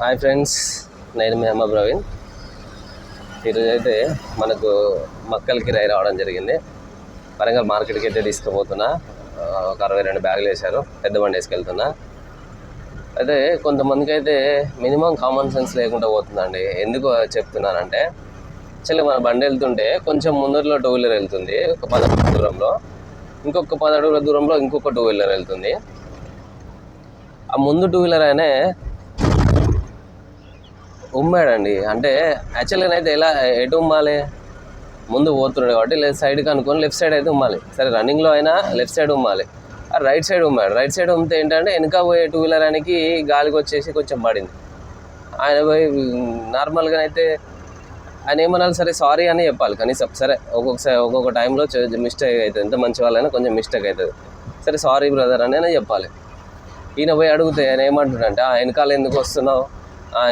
Hi friends నేను మీ అమ్మ ప్రవీణ్. ఈరోజు అయితే మనకు మక్కలకి రై రావడం జరిగింది. వరంగల్ మార్కెట్కి అయితే తీసుకుపోతున్నా. ఒక అరవై రెండు బ్యాగులు వేశారు. పెద్ద బండి వేసుకెళ్తున్నా. అయితే కొంతమందికి అయితే మినిమం కామన్ సెన్స్ లేకుండా పోతుందండి. ఎందుకు చెప్తున్నానంటే యాక్చువల్లీ మన బండి వెళ్తుంటే కొంచెం ముందరలో టూ వీలర్ వెళ్తుంది. ఒక పది అడుగుల దూరంలో. ఇంకొక పది అడుగుల దూరంలో ఇంకొక టూ వీలర్ వెళ్తుంది. ఆ ముందు టూ వీలర్ అయినా ఉమ్మాడండి. అంటే యాక్చువల్గా అయితే ఎలా ఎటు ఉమ్మాలి? ముందు పోతున్నాడు కాబట్టి లెఫ్ట్ సైడ్కి అనుకొని లెఫ్ట్ సైడ్ అయితే ఉమ్మాలి. సరే రన్నింగ్లో అయినా లెఫ్ట్ సైడ్ ఉమ్మాలి. రైట్ సైడ్ ఉమ్మాడు. రైట్ సైడ్ ఉమ్మితే ఏంటంటే వెనక పోయే టూ వీలర్ ఆయనకి గాలికి వచ్చేసి కొంచెం పడింది. ఆయన పోయి నార్మల్గా అయితే ఆయన ఏమనాలి? సరే సారీ అని చెప్పాలి. కనీసం సరే ఒక్కొక్కసారి ఒక్కొక్క టైంలో మిస్టేక్ అవుతుంది. ఎంత మంచి వాళ్ళైనా కొంచెం మిస్టేక్ అవుతుంది. సరే సారీ బ్రదర్ అని చెప్పాలి. ఈయన పోయి అడిగితే ఆయన ఏమంటున్నాడంటే "ఆ, వెనకాల ఎందుకు వస్తున్నావు?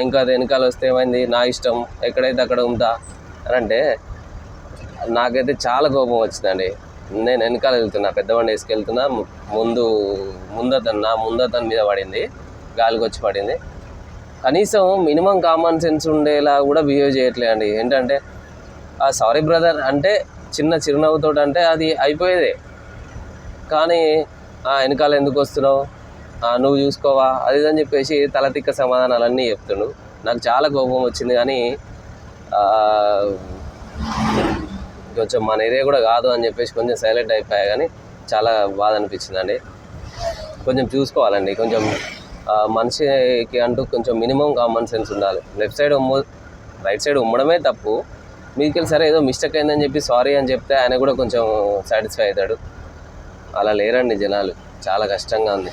ఇంకా అది వెనకాల వస్తే ఏమైంది? నా ఇష్టం. ఎక్కడైతే అక్కడ ఉందా అని అంటే నాకైతే చాలా కోపం వచ్చిందండి. నేను వెనకాల వెళ్తున్నా పెద్దవాడిని వేసుకెళ్తున్నా. ముందు ముందతను నా ముందతను మీద పడింది. గాలికి వచ్చి పడింది. కనీసం మినిమం కామన్ సెన్స్ ఉండేలా కూడా బిహేవ్ చేయట్లే అండి ఏంటంటే సారీ బ్రదర్ అంటే చిన్న చిరునవ్వుతో అంటే అది అయిపోయేదే. కానీ "ఆ, వెనకాల ఎందుకు వస్తున్నావు? నువ్వు చూసుకోవా? అది ఇది అని చెప్పేసి తల తిక్క సమాధానాలన్నీ చెప్తుండు. నాకు చాలా కోపం వచ్చింది కానీ కొంచెం మన ఏరియా కూడా కాదు అని చెప్పేసి కొంచెం సైలెంట్ అయిపోయా కానీ చాలా బాధ అనిపించిందండి. కొంచెం చూసుకోవాలండి. కొంచెం మనిషికి అంటూ కొంచెం మినిమం కామన్ సెన్స్ ఉండాలి. లెఫ్ట్ సైడ్ ఉమ్ము రైట్ సైడ్ ఉమ్మడమే తప్పు. మీకెళ్ళి సరే ఏదో మిస్టేక్ అయిందని చెప్పి సారీ అని చెప్తే ఆయన కూడా కొంచెం సాటిస్ఫై అవుతాడు. అలా లేరండి జనాలు. చాలా కష్టంగా ఉంది.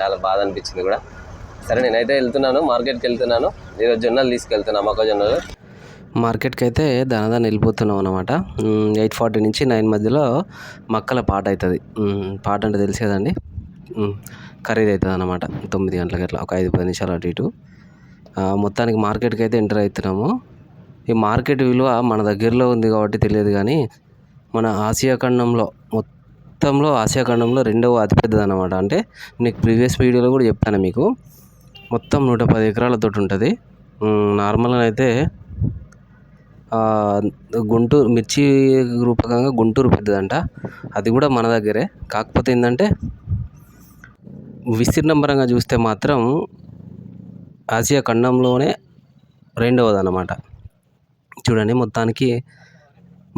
చాలా బాధ అనిపించింది కూడా. సరే నేనైతే వెళ్తున్నాను మార్కెట్కి వెళ్తున్నాను. ఈరోజు జొన్నలు తీసుకెళ్తున్నా మొక్కజొన్నలు మార్కెట్కి అయితే దానదాన్ని వెళ్ళిపోతున్నాం అనమాట ఎయిట్ ఫార్టీ నుంచి నైన్ మధ్యలో మక్కల పాట అవుతుంది. పాట అంటే తెలుసు కదండి? ఖరీదు అవుతుంది అనమాట తొమ్మిది గంటలకి అట్లా ఒక ఐదు పది నిమిషాలు అటు ఇటు. మొత్తానికి మార్కెట్కి అయితే ఎంటర్ అవుతున్నాము. ఈ మార్కెట్ విలువ మన దగ్గరలో ఉంది కాబట్టి తెలియదు కానీ మన ఆసియా ఖండంలో మొత్తంలో ఆసియా ఖండంలో రెండవ అతిపెద్దది అనమాట అంటే నీకు ప్రీవియస్ వీడియోలో కూడా చెప్పాను మీకు. మొత్తం నూట పది ఎకరాలతో ఉంటుంది. నార్మల్గా అయితే గుంటూరు మిర్చి రూపకంగా గుంటూరు పెద్దదంట. అది కూడా మన దగ్గరే. కాకపోతే ఏంటంటే విస్తీర్ణం పరంగా చూస్తే మాత్రం ఆసియా ఖండంలోనే రెండవది అనమాట చూడండి మొత్తానికి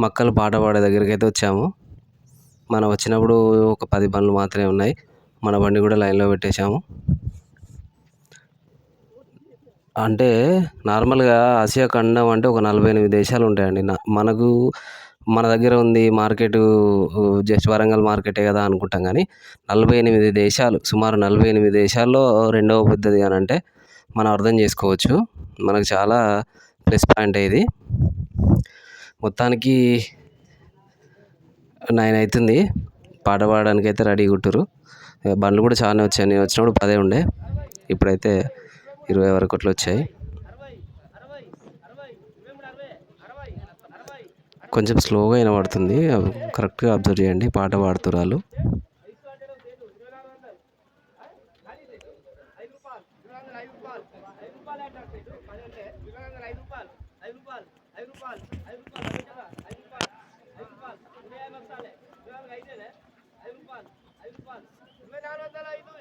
మక్కలు పాట పాడే దగ్గరికి అయితే వచ్చాము. మనం వచ్చినప్పుడు ఒక పది బండ్లు మాత్రమే ఉన్నాయి. మన బండి కూడా లైన్లో పెట్టేశాము. అంటే నార్మల్గా ఆసియా ఖండం అంటే ఒక నలభై ఎనిమిది దేశాలు ఉంటాయండి. నా- మనకు మన దగ్గర ఉంది మార్కెట్ జస్ట్ వరంగల్ మార్కెటే కదా అనుకుంటాం కానీ నలభై ఎనిమిది దేశాలు సుమారు నలభై ఎనిమిది దేశాల్లో రెండవ పెద్దది అని అంటే మనం అర్థం చేసుకోవచ్చు. మనకు చాలా ప్లస్ పాయింట్ ఇది. మొత్తానికి నైన్ అవుతుంది పాట పాడడానికి అయితే రెడీ కుట్టురు బండ్లు కూడా చాలా వచ్చాయి. నేను వచ్చినప్పుడు పదే ఉండే. ఇప్పుడైతే ఇరవై వరకు అట్లా వచ్చాయి. కొంచెం స్లోగా వినబడుతుంది. కరెక్ట్గా అబ్జర్వ్ చేయండి. పాట పాడుతురాలు ఇరవై నాలుగు వందల ఐదు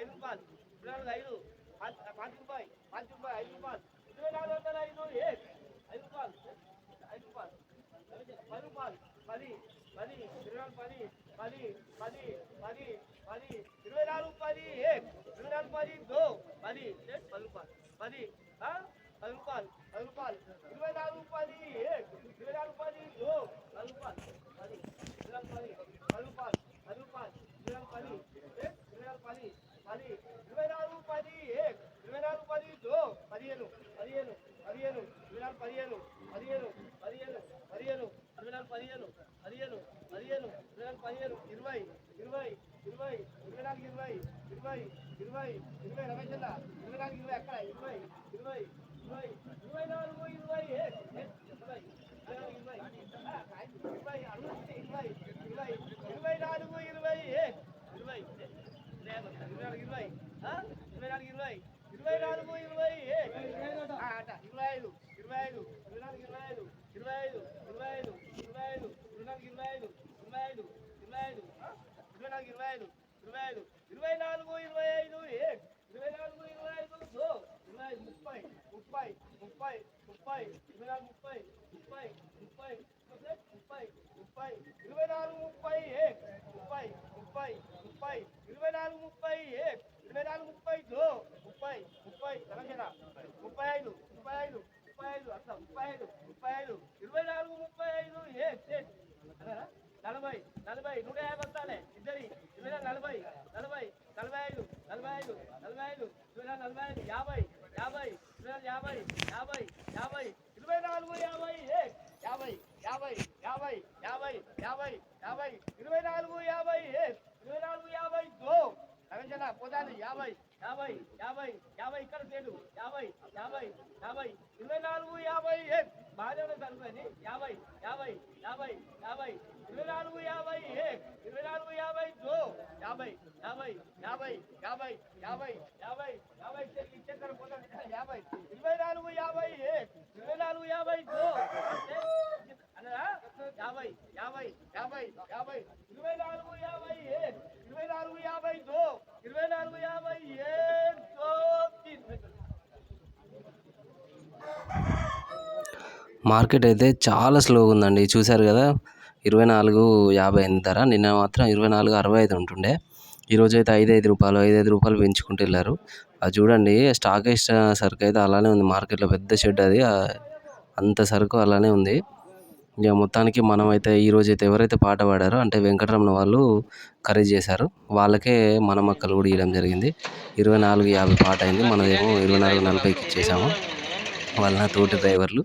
ఐదు రూపాయలు ఇరవై నాలుగు ఐదు పాతి రూపాయి పాతి రూపాయి ఐదు రూపాయలు ఇరవై నాలుగు వందల ఐదు ఐదు రూపాయలు ఐదు రూపాయలు పది రూపాయలు పది పది ఇరవై నాలుగు పది పది పది పది పది ఇరవై నాలుగు పది ఇరవై నాలుగు పది దో పది పది రూపాయలు పది పది రూపాయలు పది రూపాయలు ఇరవై నాలుగు పది ఇరవై నాలుగు పది దో పది రూపాయలు పది ఇరవై నాలుగు పది పది రూపాయలు అది ఇరవై నాలుగు పది ఇరవై నాలుగు పది పదిహేను పదిహేను పదిహేను ఇరవై నాలుగు పదిహేను పదిహేను పదిహేను పదిహేను ఇరవై నాలుగు పదిహేను పదిహేను పదిహేను ఇరవై నాలుగు పదిహేను ఇరవై ఇరవై ఇరవై ఇరవై నాలుగు ఇరవై ఇరవై ఇరవై ఇరవై రమేష్ అన్న ఇరవై నాలుగు ఇరవై అక్కడ ఇరవై ఇరవై నాలుగు ఇరవై ఐదు ఇరవై ఐదు ఇరవై నాలుగు ఇరవై ఐదు ఏ ఇరవై నాలుగు ఇరవై ఐదు ఓ ఇరవై ఐదు ముప్పై ముప్పై ముప్పై ముప్పై ఇరవై నాలుగు ముప్పై ముప్పై ముప్పై ముప్పై ముప్పై ఇరవై నాలుగు ముప్పై ఏ ముప్పై ముప్పై ముప్పై ఇరవై నాలుగు ముప్పై ఏ ఇరవై నాలుగు ముప్పై దో ముప్పై ముప్పై తెలంగాణ ముప్పై ఐదు ముప్పై ఐదు ముప్పై ఐదు అట్లా ముప్పై ఐదు ముప్పై ఐదు ఇరవై నాలుగు ముప్పై ఐదు ఏ ఏ అన్నారా? నలభై నలభై నూట యాభై వస్తానే ఇద్దరి ఇరవై నాలుగు నలభై నలభై నలభై ఐదు నలభై ఐదు నలభై ఐదు ఇరవై నలభై ఐదు యాభై యాభై ఇరవై నాలుగు యాభై యాభై యాభై ఇరవై నాలుగు యాభై యాభై యాభై యాభై యాభై యాభై యాభై ఇరవై నాలుగు యాభై ఇరవై నాలుగు యాభై దో రవిచంద్ర యాభై యాభై యాభై యాభై ఇక్కడ యాభై యాభై యాభై ఇరవై నాలుగు యాభై బాగానే ఉన్నది అనుకోని యాభై యాభై యాభై యాభై ఇరవై నాలుగు యాభై ఏ ఇరవై నాలుగు యాభై దో యాభై యాభై యాభై యాభై యాభై యాభై యాభై ఇచ్చేస్తారు యాభై ఇరవై నాలుగు యాభై ఏ ఇరవై నాలుగు యాభై దో యాభై యాభై యాభై యాభై ఇరవై నాలుగు యాభై ఏ ఇరవై నాలుగు యాభై దో ఇరవై నాలుగు యాభై ఏ దో మార్కెట్ అయితే చాలా స్లోగా ఉందండి. చూశారు కదా? ఇరవై నాలుగు యాభై అయింది ధర నిన్న మాత్రం ఇరవై నాలుగు అరవై ఐదు ఉంటుండే. ఈరోజు అయితే ఐదు ఐదు రూపాయలు ఐదు ఐదు రూపాయలు పెంచుకుంటూ వెళ్ళారు. అది చూడండి స్టాక్ వేసిన సరుకు అయితే అలానే ఉంది. మార్కెట్లో పెద్ద షెడ్ అది. అంత సరుకు అలానే ఉంది. ఇక మొత్తానికి మనం అయితే ఈరోజు అయితే ఎవరైతే పాట పాడారో అంటే వెంకటరమణ వాళ్ళు కర్రీ చేశారు. వాళ్ళకే మన మక్కలు కూడా ఇవ్వడం జరిగింది. ఇరవై నాలుగు యాభై పాట అయింది. మనదేమో ఇరవై నాలుగు నలభైకి ఇచ్చేసాము. వాళ్ళ తోటి డ్రైవర్లు.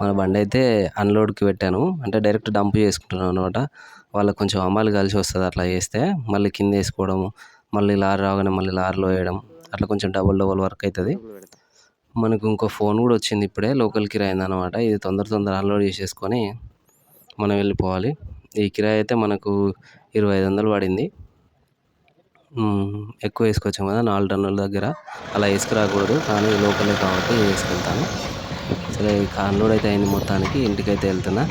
మన బండి అయితే అన్లోడ్కి పెట్టాను. అంటే డైరెక్ట్ డంప్ చేసుకుంటున్నాను అనమాట వాళ్ళకి కొంచెం అమ్మాయిలు కలిసి వస్తుంది అట్లా చేస్తే మళ్ళీ కింద వేసుకోవడము మళ్ళీ లారీ రాగానే మళ్ళీ లారీలో వేయడం అట్లా కొంచెం డబుల్ డబుల్ వర్క్ అవుతుంది మనకు ఇంకో ఫోన్ కూడా వచ్చింది ఇప్పుడే లోకల్ కిరాయి అనమాట ఇది తొందర తొందర అన్లోడ్ చేసేసుకొని మనం వెళ్ళిపోవాలి. ఈ కిరాయి అయితే మనకు ఇరవై ఐదు వందలు పడింది. ఎక్కువ వేసుకొచ్చాం కదా నాలుగు టన్నుల దగ్గర. అలా వేసుకురాకూడదు కానీ లోకలే కాబట్టి వేసుకెళ్తాను. సరే అన్లోడ్ అయితే అయింది మొత్తానికి. ఇంటికైతే వెళ్తున్నా.